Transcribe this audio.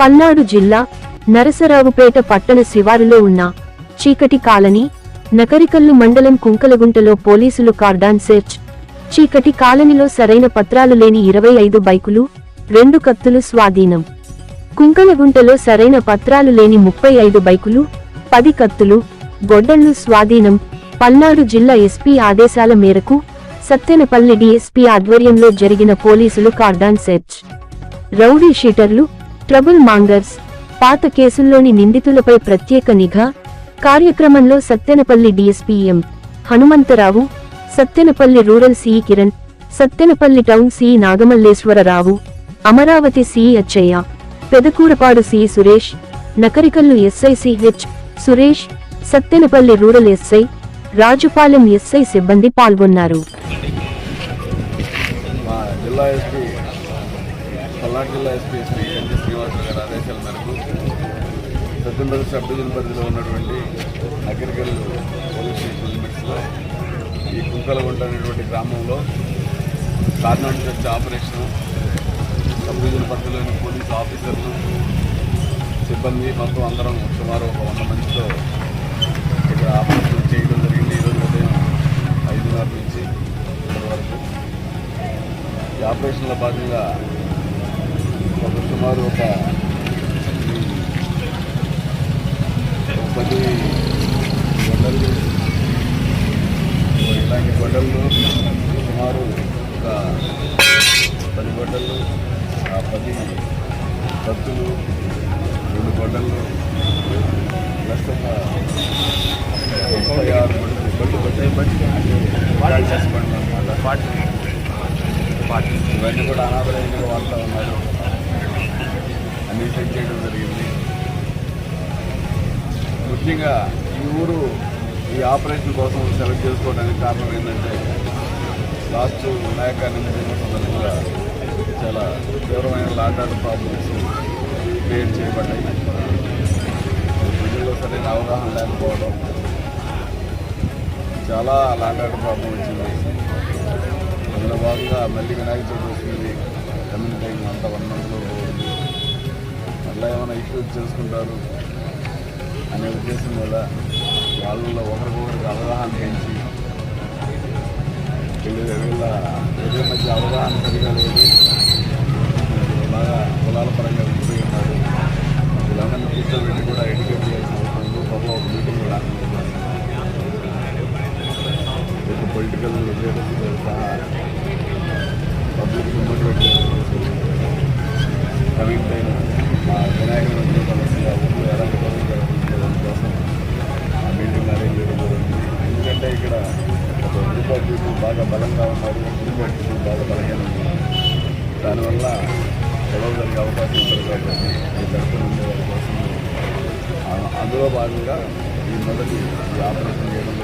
పల్నాడు జిల్లా నరసరావుపేట పట్టణ శివారులో ఉన్న చీకటి కాలనీ నకరికల్లు మండలం కుంకలగుంటలో పోలీసులు కార్డాన్ సెర్చ్. చీకటి కాలనీలో సరైన పత్రాలు లేని ఇరవై ఐదు బైకులు రెండు కత్తులు స్వాధీనం. కుంకలగుంటలో సరైన పత్రాలు లేని ముప్పై ఐదు బైకులు పది కత్తులు గొడ్డళ్ళు స్వాధీనం. పల్నాడు జిల్లా ఎస్పీ ఆదేశాల మేరకు సత్తెనపల్లి డిఎస్పీ ఆధ్వర్యంలో జరిగిన పోలీసులు కార్డాన్ సెర్చ్. రౌడీ షీటర్లు ట్రబుల్ మాంగర్స్ పాత కేసుల్లోని నిందితులపై ప్రత్యేక నిఘా కార్యక్రమంలో Sattenapalli DSP M Hanumantharao Sattenapalli rural C I Kiran Sattenapalli town C I Nagamalleswararao Amaravati C I Achaiah Pedakurapadu C I Suresh Nakarikallu S I C H Suresh Sattenapalli rural S I Rajupalem S I సిబ్బంది పాల్గొన్నారు. జిల్లా SP Palnadu జిల్లా SP Shri ఆదేశాల మేరకు Satyampalli sub division పరిధిలో ఉన్నటువంటి అగ్రికల్ police station లిమిట్స్లో ఈ కుంకలగుంట అనేటువంటి గ్రామంలో cordon search operation sub division పరిధిలోని పోలీసు ఆఫీసర్లు సిబ్బంది మొత్తం అందరం సుమారు ఒక వంద మందితో ఇక్కడ ఆపరేషన్ చేయడం జరిగింది. ఈరోజు ఉదయం ఐదున్నర నుంచి వరకు. ఈ ఆపరేషన్లో భాగంగా ఒక సుమారు ఒక ఒక పది గొడ్డలు ఇలాంటి గొడ్డలు సుమారు ఒక పది గొడ్డలు ఆ పది కత్తులు రెండు గొడ్డలు ప్లస్ ఒక ముప్పై ఆరు బళ్ళు బళ్ళు బట్టి చేసుకోండి అనమాట ఇవన్నీ కూడా అనాథరైన వాడుతూ ఉన్నారు. అన్ని సెట్ చేయడం జరిగింది. ముఖ్యంగా ఈ ఊరు ఈ ఆపరేషన్ కోసం సెలెక్ట్ చేసుకోవడానికి కారణం ఏంటంటే లాస్ట్ వినాయకాన్ని సందర్భంగా చాలా తీవ్రమైన లాండాల ప్రాబ్లమ్స్ క్రియేట్ చేయబడ్డాయి. ప్రజల్లో సరైన అవగాహన లేకపోవడం చాలా లాండాల ప్రాబ్లం వచ్చింది. అందులో భాగంగా మళ్ళీ వినాయక చవితి వస్తుంది. కమ్యూనిటీ అంతా వన్ మంత్లో మళ్ళీ ఏమైనా ఇష్యూస్ చేసుకుంటారు అనే ఉద్దేశం వల్ల వాళ్ళలో ఒకరికొకరికి అవగాహన పెంచి వీళ్ళ వీళ్ళ ప్రజల మధ్య అవగాహన సరిగా లేదు బాగా కులాల పరంగా విడిపోయి ఉన్నారు. వీళ్ళందరినీ కూర్చోబెట్టి కూడా ఎడ్యుకేట్ చేయాల్సిన అవసరం ఉంది. ప్రభావ ఒక మీటింగ్ ఒక పొలిటికల్ లీడర్స్ సహా పబ్లిక్ మోటివేట్ కమింగ్ టైం మా వినాయకుడు ఎందుకంటే బాగా బలంగా ఉన్నారు గ్రూప్ బాగా బలహీనంగా ఉన్నారు. దానివల్ల గొడవ జరిగే అవకాశం ఉంటుంది కాబట్టి ఈ తరఫున ఉండేవారి కోసం అందులో భాగంగా ఈ మొదటి ఈ ఆపరేషన్ చేయడం